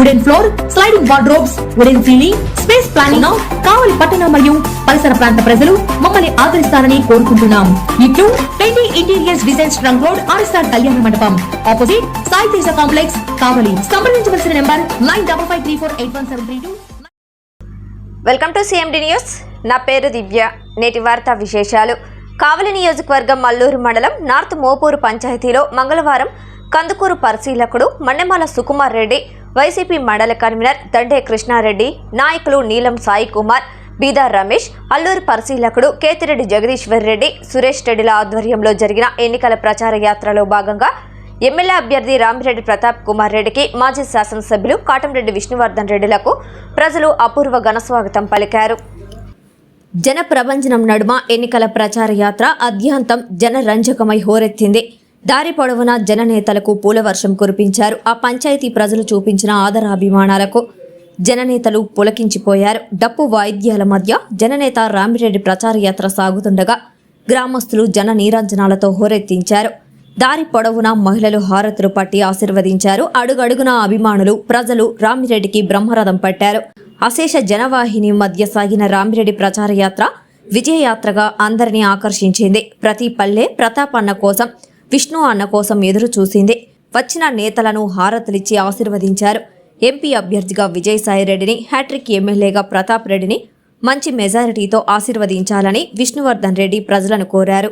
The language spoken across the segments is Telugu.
wooden floor sliding wardrobes wooden ceiling space planning Kavali పట్టణ మరియు పరిసర ప్రాంత ప్రజలు మమ్మల్ని ఆదరిస్తారని కోరుకుంటున్నాం. ఇట్లు trendy interiors design trunk road RSR Kalyana Mandapam. Opposite Sai Teja complex Kavali. సంప్రదించవలసిన number nine double five three four eight one seven three two. Welcome to CMD news. నా పేరు దివ్య. నేటి వార్తా విశేషాలు. కావలి నియోజకవర్గం మల్లూరు మండలం నార్త్ మోపూరు పంచాయతీలో మంగళవారం కందుకూరు పరిశీలకుడు మన్నెమాల సుకుమార్ రెడ్డి వైసీపీ మండల కన్వీనర్ దండే కృష్ణారెడ్డి నాయకులు నీలం సాయి కుమార్ బీదార్ రమేష్ అల్లూరు పరిశీలకుడు కేతిరెడ్డి జగదీశ్వర్ రెడ్డి సురేష్ రెడ్డిల ఆధ్వర్యంలో జరిగిన ఎన్నికల ప్రచార యాత్రలో భాగంగా ఎమ్మెల్యే అభ్యర్థి రామిరెడ్డి ప్రతాప్ కుమార్ రెడ్డికి మాజీ శాసనసభ్యులు కాటంరెడ్డి విష్ణువర్ధన్ రెడ్డిలకు ప్రజలు అపూర్వ ఘనస్వాగతం పలికారు. జన ప్రభంజనం నడుమ ఎన్నికల ప్రచార యాత్ర అద్యాంతం జనరంజకమై హోరెత్తింది. దారి పొడవునా జననేతలకు పూలవర్షం కురిపించారు. ఆ పంచాయతీ ప్రజలు చూపించిన ఆదరాభిమానాలకు జననేతలు పులకించిపోయారు. డప్పు వాయిద్యాల మధ్య జననేత రామిరెడ్డి ప్రచార యాత్ర సాగుతుండగా గ్రామస్తులు జన నీరంజనాలతో హోరెత్తించారు. దారి పొడవునా మహిళలు హారతులు పట్టి ఆశీర్వదించారు. అడుగడుగున అభిమానులు ప్రజలు రామిరెడ్డికి బ్రహ్మరథం పట్టారు. అశేష జనవాహిని మధ్య సాగిన రామిరెడ్డి ప్రచార యాత్ర విజయయాత్రగా అందరినీ ఆకర్షించింది. ప్రతి పల్లె ప్రతాపన్న కోసం విష్ణు అన్న కోసం ఎదురు చూసింది. వచ్చిన నేతలను హారతులిచ్చి ఆశీర్వదించారు. ఎంపీ అభ్యర్థిగా విజయసాయిరెడ్డిని హ్యాట్రిక్ ఎమ్మెల్యేగా ప్రతాప్ రెడ్డిని మంచి మెజారిటీతో ఆశీర్వదించాలని విష్ణువర్ధన్ రెడ్డి ప్రజలను కోరారు.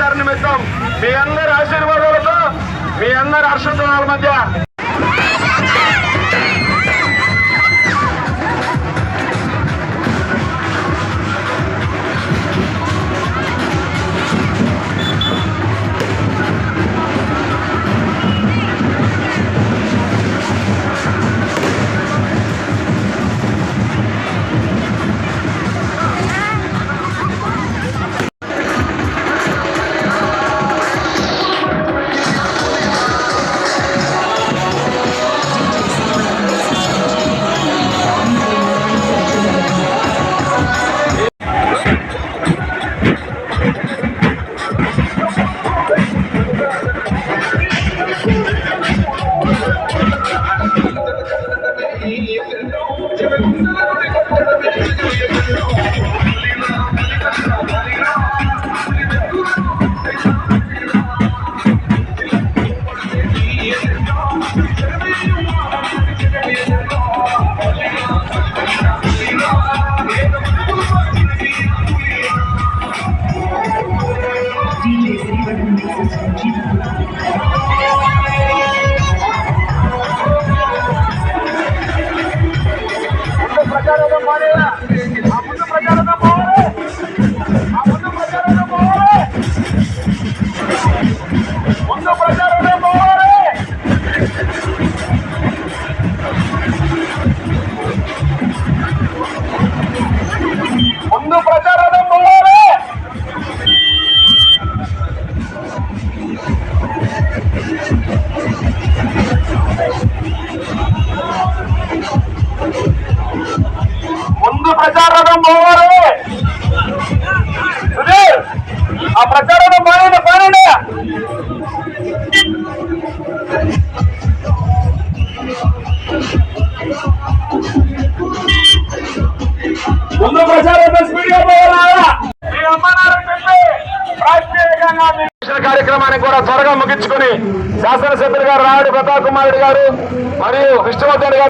ప్రచార నిమిత్తం మీ అందరి ఆశీర్వాదాలతో మీ అందరి హర్షధ్వానాల మధ్య. ముందు ప్రచారం పోవాలి సుధీర్ ఆ ప్రచారం పోనండి పోనండి ముందు ప్రచారం స్పీడ్గా పోవాలా మీ అమ్మనారు చెప్పి కార్యక్రమాన్ని కూడా త్వరగా ముగించుకుని శాసనసభ్యులు గారు రాయుడు ప్రతాప్ కుమారుడు గారు మరియు విష్ణువర్ధన్ గారు